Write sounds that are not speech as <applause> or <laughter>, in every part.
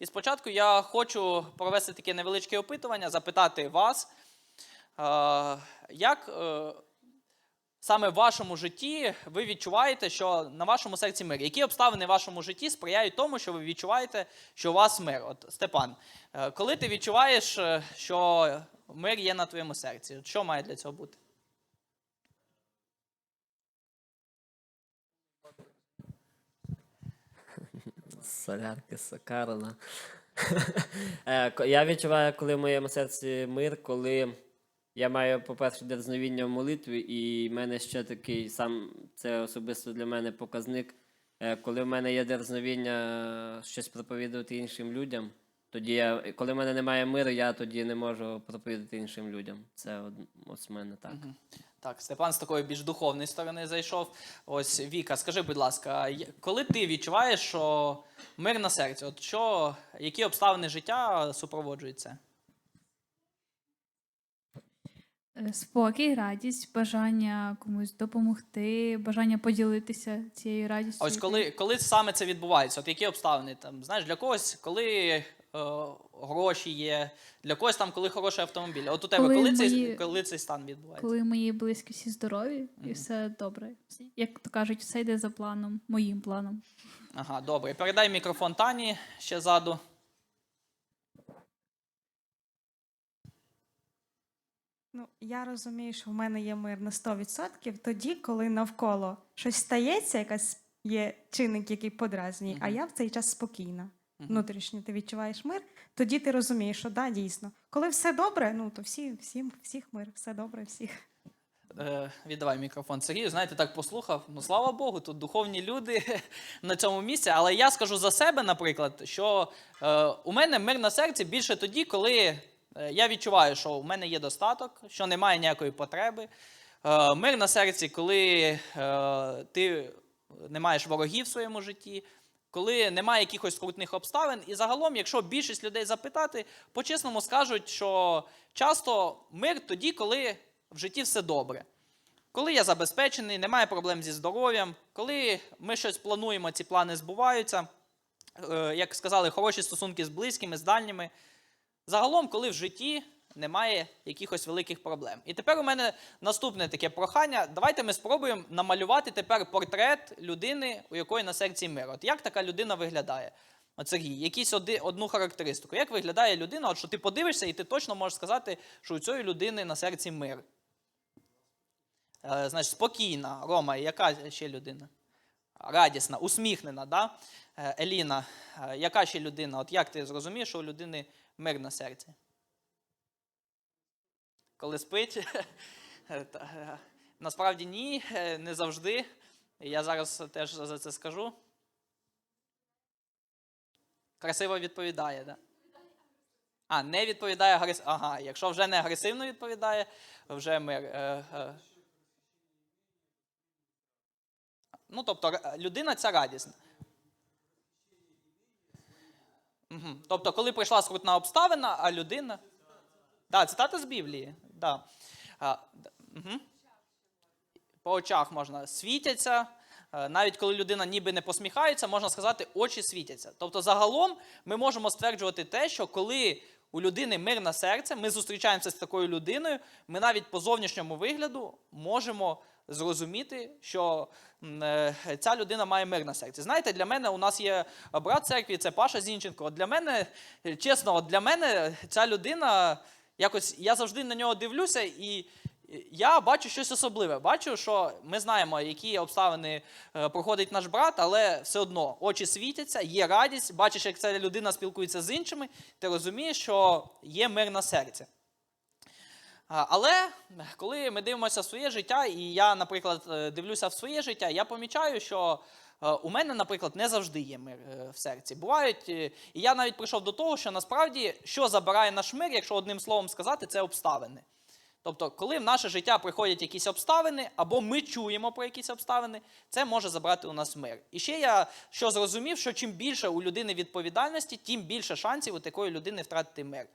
І спочатку я хочу провести таке невеличке опитування, запитати вас, е, як е, саме в вашому житті ви відчуваєте, що на вашому серці мир? Які обставини в вашому житті сприяють тому, що ви відчуваєте, що у вас мир? От Степан, е, коли ти відчуваєш, що мир є на твоєму серці, що має для цього бути? Солярки, Сакарина. <laughs> Е, Я відчуваю, коли в моєму серці мир, коли я маю, по-перше, дерзновіння в молитві, і в мене ще такий сам, це особисто для мене показник. Е, Коли в мене є дерзновіння щось проповідувати іншим людям, тоді я, коли в мене немає миру, я тоді не можу проповідати іншим людям. Це од- ось в мене так. Так, Степан з такої більш духовної сторони зайшов. Ось Віка, скажи, будь ласка, коли ти відчуваєш, що мир на серці, от що, які обставини життя супроводжують це? Е, Спокій, радість, бажання комусь допомогти, бажання поділитися цією радістю. Ось коли, коли саме це відбувається? От які обставини там? Знаєш, для когось, коли гроші є, для когось там, коли хороший автомобіль. От у тебе, Коли коли, цей, коли цей стан відбувається? Коли мої близькі всі здорові і все добре. Як то кажуть, все йде за планом, моїм планом. Ага, добре. Передай мікрофон Тані ще ззаду. Ну, я розумію, що в мене є мир на 100% тоді, коли навколо щось стається, якась є чинник, який подразнює, а я в цей час спокійна. Внутрішньо ти відчуваєш мир, тоді ти розумієш, що да, дійсно. Коли все добре, ну то всі, всім, всіх мир, все добре, всіх. Е, віддавай мікрофон Сергію. Знаєте, так послухав. Ну слава Богу, тут духовні люди <laughs> на цьому місці. Але я скажу за себе, наприклад, що е, у мене мир на серці більше тоді, коли е, я відчуваю, що у мене є достаток, що немає ніякої потреби. Е, мир на серці, коли е, ти не маєш ворогів в своєму житті. Коли немає якихось скрутних обставин, і загалом, якщо більшість людей запитати, по-чесному скажуть, що часто мир тоді, коли в житті все добре. Коли я забезпечений, немає проблем зі здоров'ям, коли ми щось плануємо, ці плани збуваються, е, як сказали, хороші стосунки з близькими, з дальніми. Загалом, коли в житті немає якихось великих проблем. І тепер у мене наступне таке прохання. Давайте ми спробуємо намалювати тепер портрет людини, у якої на серці мир. От як така людина виглядає? От Сергій, якісь оди, одну характеристику. Як виглядає людина? От що ти подивишся, і ти точно можеш сказати, що у цієї людини на серці мир. Е, значить, спокійна. Рома, яка ще людина? Радісна, усміхнена, да? Е, Еліна, е, яка ще людина? От як ти зрозумієш, що у людини мир на серці? Коли спить? <laughs> Е, Насправді ні, е, не завжди. Я зараз теж за це скажу. Красиво відповідає, да? А, не відповідає агресивно. Ага, якщо вже не агресивно відповідає, вже мир. Е. Ну, тобто, людина ця радісна. Угу. Тобто, коли прийшла скрутна обставина, а людина. Так, цитата з Біблії. Да. А, угу. По очах можна світяться. Е, Навіть коли людина ніби не посміхається, можна сказати, очі світяться. Тобто, загалом ми можемо стверджувати те, що коли у людини мирне серце, ми зустрічаємося з такою людиною, ми навіть по зовнішньому вигляду можемо зрозуміти, що е, ця людина має мир на серці. Знаєте, для мене у нас є брат церкві, це Паша Зінченко. От для мене, чесно, от для мене ця людина якось я завжди на нього дивлюся і. Я бачу щось особливе. Бачу, що ми знаємо, які обставини е, проходить наш брат, але все одно очі світяться, є радість. Бачиш, як ця людина спілкується з іншими, ти розумієш, що є мир на серці. Але коли ми дивимося в своє життя, і я, наприклад, е, дивлюся в своє життя, я помічаю, що у мене, наприклад, не завжди є мир е, в серці. Бувають, е, і я навіть прийшов до того, що насправді що забирає наш мир, якщо одним словом сказати, це обставини. Тобто, коли в наше життя приходять якісь обставини, або ми чуємо про якісь обставини, це може забрати у нас мир. І ще я що зрозумів, що чим більше у людини відповідальності, тим більше шансів у такої людини втратити мир.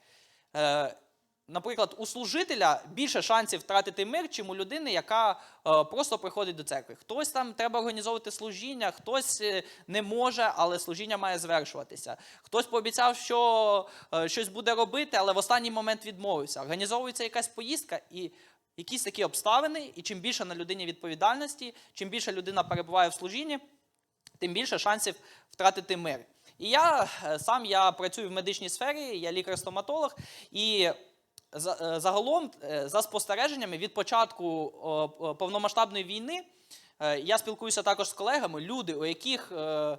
Наприклад, у служителя більше шансів втратити мир, чим у людини, яка е, просто приходить до церкви. Хтось там треба організовувати служіння, хтось е, не може, але служіння має звершуватися. Хтось пообіцяв, що е, щось буде робити, але в останній момент відмовився. Організовується якась поїздка і. Якісь такі обставини, і чим більше на людині відповідальності, чим більше людина перебуває в служінні, тим більше шансів втратити мир. І я сам я працюю в медичній сфері, я лікар-стоматолог, і загалом, е, за спостереженнями, від початку повномасштабної війни е, я спілкуюся також з колегами, люди, у яких е,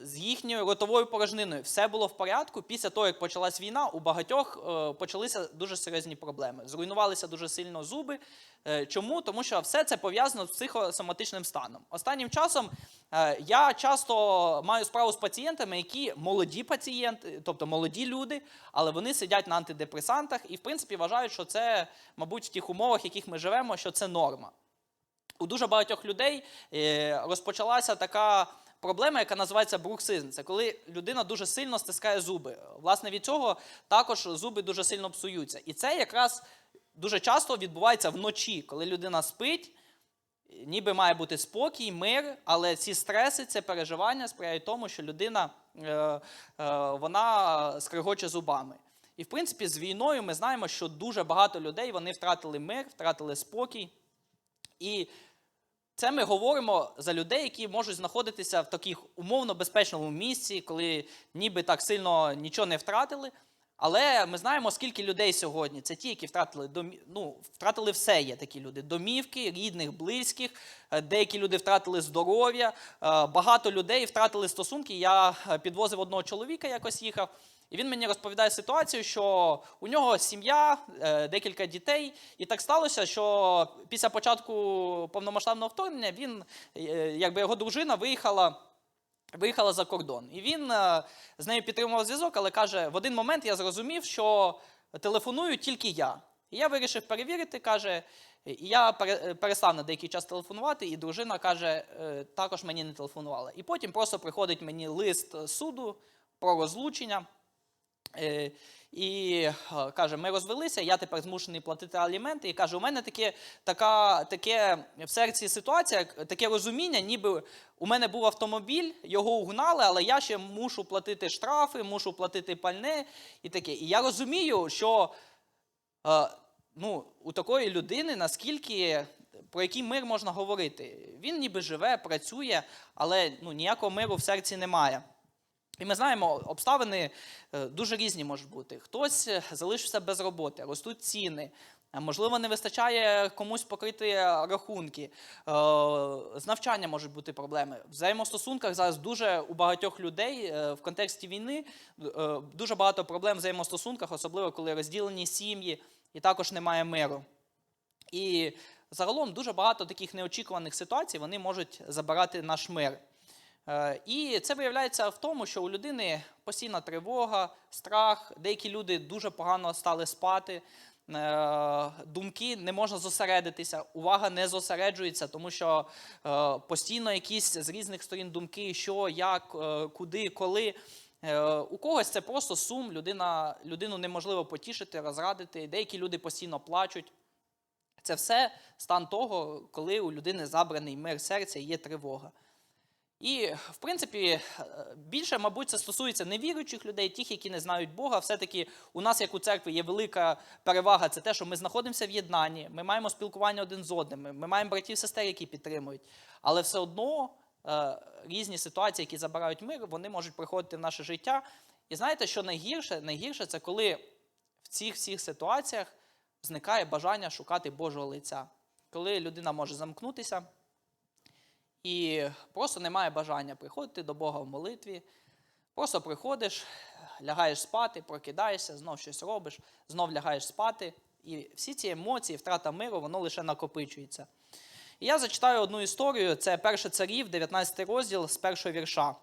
з їхньою ротовою порожниною все було в порядку. Після того, як почалась війна, у багатьох е, почалися дуже серйозні проблеми. Зруйнувалися дуже сильно зуби. Е, чому? Тому що все це пов'язано з психосоматичним станом. Останнім часом е, я часто маю справу з пацієнтами, які молоді пацієнти, тобто молоді люди, але вони сидять на антидепресантах і, в принципі, вважають, що це, мабуть, в тих умовах, в яких ми живемо, що це норма у дуже багатьох людей розпочалася така проблема, яка називається бруксизм. Це коли людина дуже сильно стискає зуби. Власне, від цього також зуби дуже сильно псуються. І це якраз дуже часто відбувається вночі, коли людина спить. Ніби має бути спокій, мир, але ці стреси, це переживання сприяють тому, що людина е, е, вона скригоче зубами. І в принципі, з війною ми знаємо, що дуже багато людей вони втратили мир, втратили спокій. І це ми говоримо за людей, які можуть знаходитися в таких умовно безпечному місці, коли ніби так сильно нічого не втратили. Але ми знаємо, скільки людей сьогодні. Це ті, які втратили домі... ну, втратили все. Є такі люди: домівки, рідних, близьких. Е, Деякі люди втратили здоров'я. е, Багато людей втратили стосунки. Я е, підвозив одного чоловіка, якось їхав. І він мені розповідає ситуацію, що у нього сім'я, е, декілька дітей, і так сталося, що після початку повномасштабного вторгнення він, е, якби його дружина виїхала. Виїхала за кордон. І він е, з нею підтримував зв'язок, але каже: в один момент я зрозумів, що телефоную тільки я. І я вирішив перевірити, каже, і я перестав на деякий час телефонувати, і дружина каже, також мені не телефонувала. І потім просто приходить мені лист суду про розлучення. Е, І е, каже, ми розвелися, я тепер змушений платити аліменти. І каже, у мене таке, така, таке в серці ситуація, таке розуміння, ніби у мене був автомобіль, його угнали, але я ще мушу платити штрафи, мушу платити пальне і таке. І я розумію, що е, ну, у такої людини наскільки. Про який мир можна говорити? Він ніби живе, працює, але ну, ніякого миру в серці немає. І ми знаємо, обставини е, дуже різні можуть бути. Хтось е, залишився без роботи, ростуть ціни. е, Можливо, не вистачає комусь покрити рахунки. З навчання можуть бути проблеми. В взаємостосунках зараз дуже у багатьох людей в контексті війни дуже багато проблем в взаємостосунках, особливо коли розділені сім'ї і також немає миру. І загалом дуже багато таких неочікуваних ситуацій вони можуть забирати наш мир. Е, І це виявляється в тому, що у людини постійна тривога, страх, деякі люди дуже погано стали спати, е, думки не можна зосередитися, увага не зосереджується, тому що е, постійно якісь з різних сторін думки, що, як, куди, коли. У когось це просто сум, людина, людину неможливо потішити, розрадити. Деякі люди постійно плачуть. Це все стан того, коли у людини забраний мир серця і є тривога. І, в принципі, е, більше, мабуть, це стосується невіруючих людей, тих, які не знають Бога. Все-таки у нас, як у церкві, є велика перевага. Це те, що ми знаходимося в єднанні, ми маємо спілкування один з одним, ми маємо братів сестер, які підтримують. Але все одно е, різні ситуації, які забирають мир, вони можуть приходити в наше життя. І знаєте, що найгірше? Найгірше це коли в цих всіх ситуаціях зникає бажання шукати Божого лиця. Коли людина може замкнутися і просто немає бажання приходити до Бога в молитві. Просто приходиш, лягаєш спати, прокидаєшся, знов щось робиш, знов лягаєш спати. І всі ці емоції, втрата миру, воно лише накопичується. І я зачитаю одну історію: це перше царів, 19 розділ з першого вірша.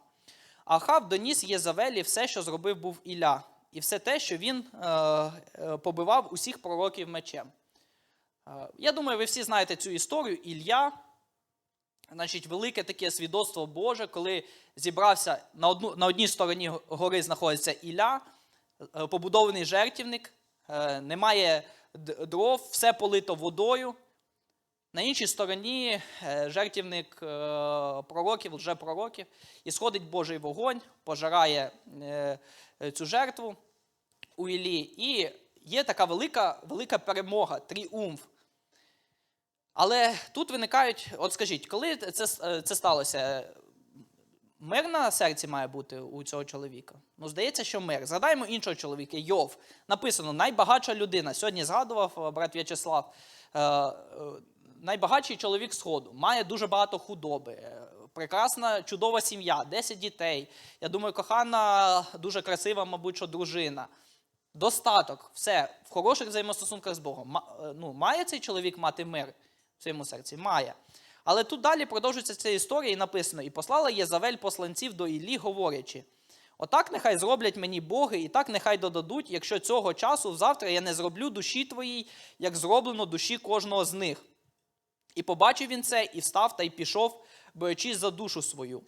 Ахав доніс Єзавелі все, що зробив був Ілля, і все те, що він е, е, побивав усіх пророків мечем. Е, я думаю, ви всі знаєте цю історію. Ілля, значить, велике таке свідоцтво Боже, коли зібрався на, одну, на одній стороні гори знаходиться Ілля, е, побудований жертівник, е, немає дров, все полито водою. На іншій стороні е, жертівник пророків, лжепророків, і сходить Божий вогонь, пожирає цю жертву у Іллі. І є така велика, велика перемога, тріумф. Але тут виникають, от скажіть, коли це, е, це сталося? Мир на серці має бути у цього чоловіка. Ну, здається, що мир. Згадаємо іншого чоловіка, Йов. Написано, найбагатша людина. Сьогодні згадував е, брат В'ячеслав. Е, найбагатший чоловік Сходу, має дуже багато худоби, прекрасна, чудова сім'я, 10 дітей. Я думаю, кохана, дуже красива, мабуть, що дружина. Достаток, все, в хороших взаємостосунках з Богом. Ну, має цей чоловік мати мир своєму серці? Має. Але тут далі продовжується ця історія, і написано: і послала Єзавель посланців до Іллі, говорячи: Отак нехай зроблять мені боги, і так нехай додадуть, якщо цього часу завтра я не зроблю душі твоїй, як зроблено душі кожного з них. І побачив він це, і встав та й пішов, боячись за душу свою.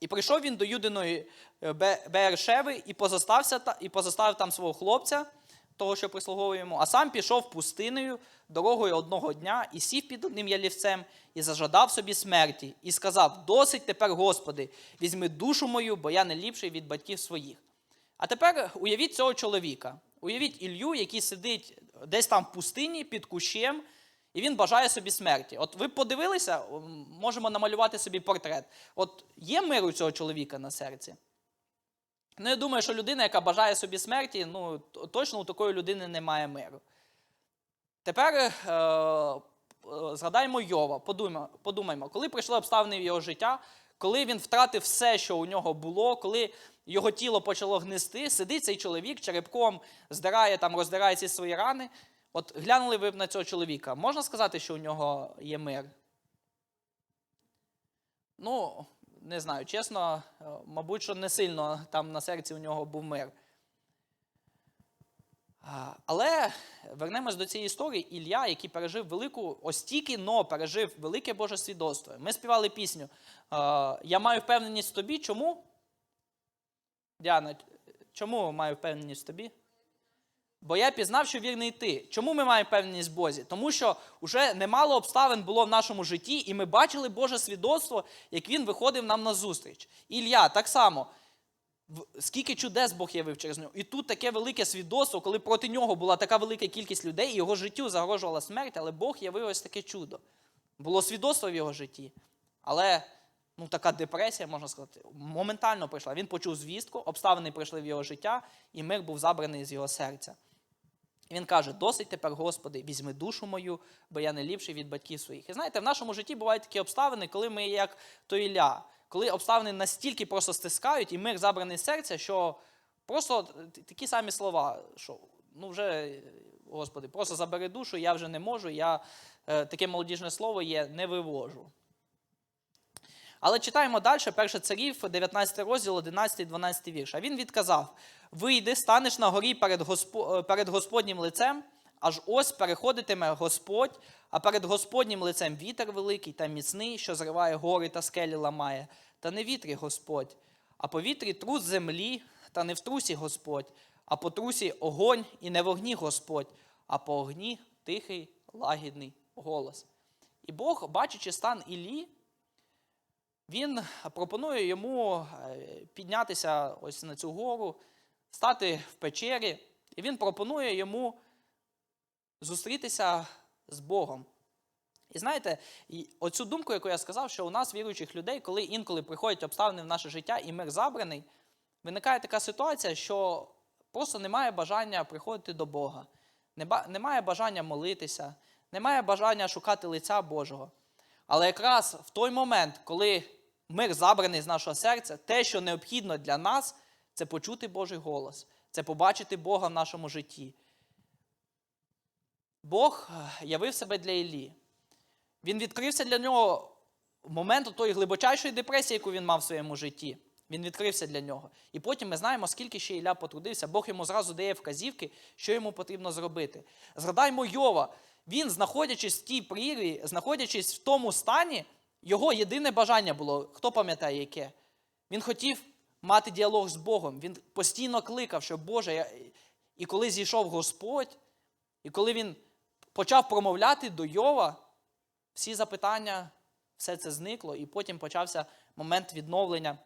І прийшов він до Юдиної е, Бершеви і і позоставив там свого хлопця, того, що прислуговує йому, а сам пішов пустиною дорогою одного дня і сів під одним ялівцем, і зажадав собі смерті, і сказав: Досить тепер, Господи, візьми душу мою, бо я не ліпший від батьків своїх. А тепер уявіть цього чоловіка. Уявіть Ілью, який сидить десь там в пустині під кущем, і він бажає собі смерті. От ви подивилися, можемо намалювати собі портрет. От є мир у цього чоловіка на серці? Ну, я думаю, що людина, яка бажає собі смерті, ну точно у такої людини немає миру. Тепер е, е, згадаємо Йова, подумаймо, подумаймо, коли прийшли обставини в його життя, коли він втратив все, що у нього було, коли його тіло почало гнисти, сидить цей чоловік черепком, здирає там, роздирає ці свої рани. От глянули ви б на цього чоловіка. Можна сказати, що у нього є мир? Ну, не знаю, чесно, е, мабуть, що не сильно там на серці у нього був мир. Але вернемось до цієї історії. Ілля, який пережив велику, ось тільки но пережив велике Боже свідоцтво. Ми співали пісню. е, Я маю впевненість в тобі. Чому? Діана, чому маю впевненість в тобі? Бо я пізнав, що вірний ти. Чому ми маємо впевненість в Бозі? Тому що вже немало обставин було в нашому житті, і ми бачили Боже свідоцтво, як він виходив нам на зустріч. Ілля так само. Скільки чудес Бог явив через нього. І тут таке велике свідоцтво, коли проти нього була така велика кількість людей, і його життю загрожувала смерть, але Бог явив ось таке чудо. Було свідоцтво в його житті. Але ну, така депресія, можна сказати, моментально прийшла. Він почув звістку, обставини прийшли в його життя, і мир був забраний з його серця. Він каже: досить тепер, Господи, візьми душу мою, бо я не ліпший від батьків своїх. І знаєте, в нашому житті бувають такі обставини, коли ми як то Ілля, коли обставини настільки просто стискають, і мир забраний з серця, що просто такі самі слова, що ну вже, Господи, просто забери душу, я вже не можу, я е, таке молодіжне слово є, не вивожу. Але читаємо далі, перше царів, 19 розділ, 11, 12 вірш. А він відказав: Вийди, станеш на горі перед, Госпо... е, перед Господнім лицем, аж ось переходитиме Господь, а перед Господнім лицем вітер великий та міцний, що зриває гори та скелі ламає. Та не вітрі Господь, а по вітрі трус землі, та не в трусі Господь, а по трусі огонь і не в огні Господь, а по огні тихий, лагідний голос. І Бог, бачачи стан Іллі, він пропонує йому е, піднятися ось на цю гору, стати в печері, і він пропонує йому зустрітися з Богом. І знаєте, оцю думку, яку я сказав, що у нас, віруючих людей, коли інколи приходять обставини в наше життя і мир забраний, виникає така ситуація, що просто немає бажання приходити до Бога, немає бажання молитися, немає бажання шукати лиця Божого. Але якраз в той момент, коли мир забраний з нашого серця, те, що необхідно для нас, це почути Божий голос, це побачити Бога в нашому житті. Бог е, явив себе для Іллі. Він відкрився для нього в момент тої глибочайшої депресії, яку він мав в своєму житті. Він відкрився для нього. І потім ми знаємо, скільки ще Ілля потрудився. Бог йому зразу дає вказівки, що йому потрібно зробити. Згадаймо Йова. Він, знаходячись в тій прірві, знаходячись в тому стані, його єдине бажання було, хто пам'ятає, яке? Він хотів мати діалог з Богом. Він постійно кликав, що Боже, я, І коли зійшов Господь, і коли він почав промовляти до Йова, всі запитання, все це зникло, і потім почався момент відновлення,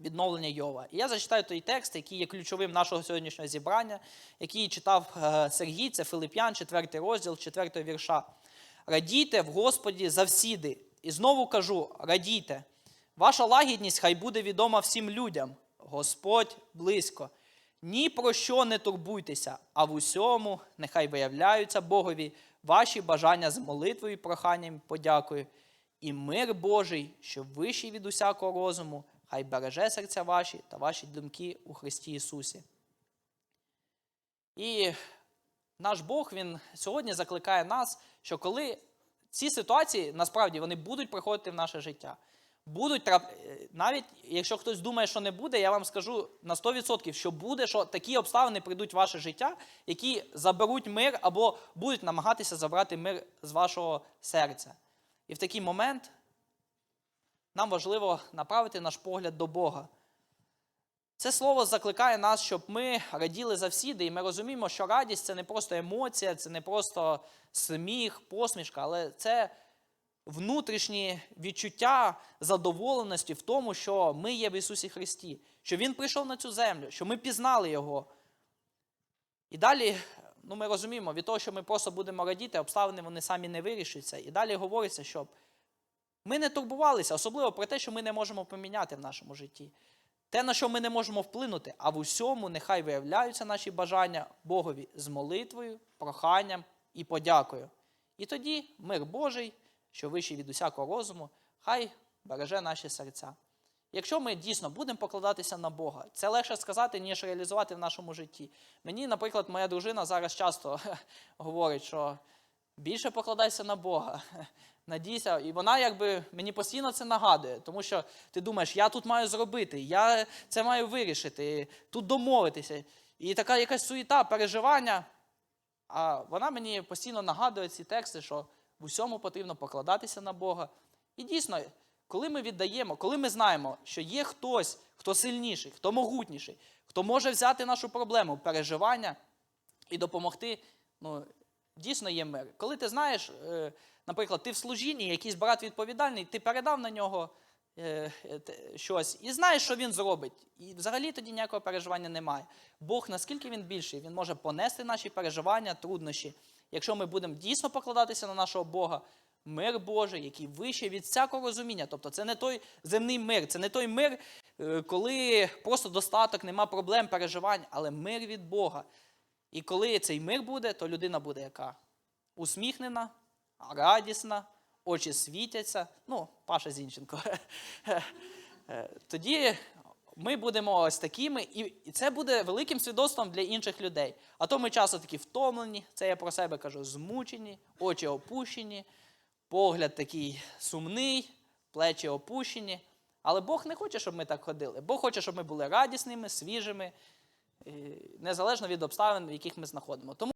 відновлення Йова. І я зачитаю той текст, який є ключовим нашого сьогоднішнього зібрання, який читав е, Сергій, це Филип'ян, 4 розділ, 4 вірша. Радійте в Господі завсіди. І знову кажу: радійте. Ваша лагідність хай буде відома всім людям. Господь близько. Ні про що не турбуйтеся, а в усьому нехай виявляються Богові ваші бажання з молитвою, проханням, подякою. І мир Божий, що вищий від усякого розуму, хай береже серця ваші та ваші думки у Христі Ісусі. І наш Бог Він сьогодні закликає нас, що коли ці ситуації насправді вони будуть приходити в наше життя. Будуть навіть якщо хтось думає, що не буде, я вам скажу на 100%, що буде, що такі обставини прийдуть в ваше життя, які заберуть мир або будуть намагатися забрати мир з вашого серця. І в такий момент нам важливо направити наш погляд до Бога. Це слово закликає нас, щоб ми раділи завсіди, і ми розуміємо, що радість це не просто емоція, це не просто сміх, посмішка, але це внутрішні відчуття задоволеності в тому, що ми є в Ісусі Христі, що Він прийшов на цю землю, що ми пізнали Його. І далі ну, ми розуміємо, від того, що ми просто будемо радіти, обставини вони самі не вирішаться. І далі говориться, щоб ми не турбувалися, особливо про те, що ми не можемо поміняти в нашому житті. Те, на що ми не можемо вплинути, а в усьому нехай виявляються наші бажання Богові з молитвою, проханням і подякою. І тоді мир Божий, що вищий від усякого розуму, хай береже наші серця. Якщо ми дійсно будемо покладатися на Бога, це легше сказати, ніж реалізувати в нашому житті. Мені, наприклад, моя дружина зараз часто <laughs> говорить, що більше покладайся на Бога. <laughs> Надійся, і вона якби мені постійно це нагадує, тому що ти думаєш, я тут маю зробити, я це маю вирішити, тут домовитися. І така якась суєта, переживання. А вона мені постійно нагадує ці тексти, що в усьому потрібно покладатися на Бога. І дійсно, коли ми віддаємо, коли ми знаємо, що є хтось, хто сильніший, хто могутніший, хто може взяти нашу проблему, переживання і допомогти, ну, дійсно є мир. Коли ти знаєш, е, наприклад, ти в служінні, якийсь брат відповідальний, ти передав на нього е, щось і знаєш, що він зробить. І взагалі тоді ніякого переживання немає. Бог, наскільки він більший, він може понести наші переживання, труднощі. Якщо ми будемо дійсно покладатися на нашого Бога, мир Божий, який вищий від всякого розуміння. Тобто це не той земний мир, це не той мир, е, коли просто достаток, нема проблем, переживань, але мир від Бога. І коли цей мир буде, то людина буде яка? Усміхнена, радісна, очі світяться. Ну, Паша Зінченко. <laughs> Тоді ми будемо ось такими, і це буде великим свідоцтвом для інших людей. А то ми часто такі втомлені, це я про себе кажу, змучені, очі опущені, погляд такий сумний, плечі опущені. Але Бог не хоче, щоб ми так ходили. Бог хоче, щоб ми були радісними, свіжими, незалежно від обставин, в яких ми знаходимо. Тому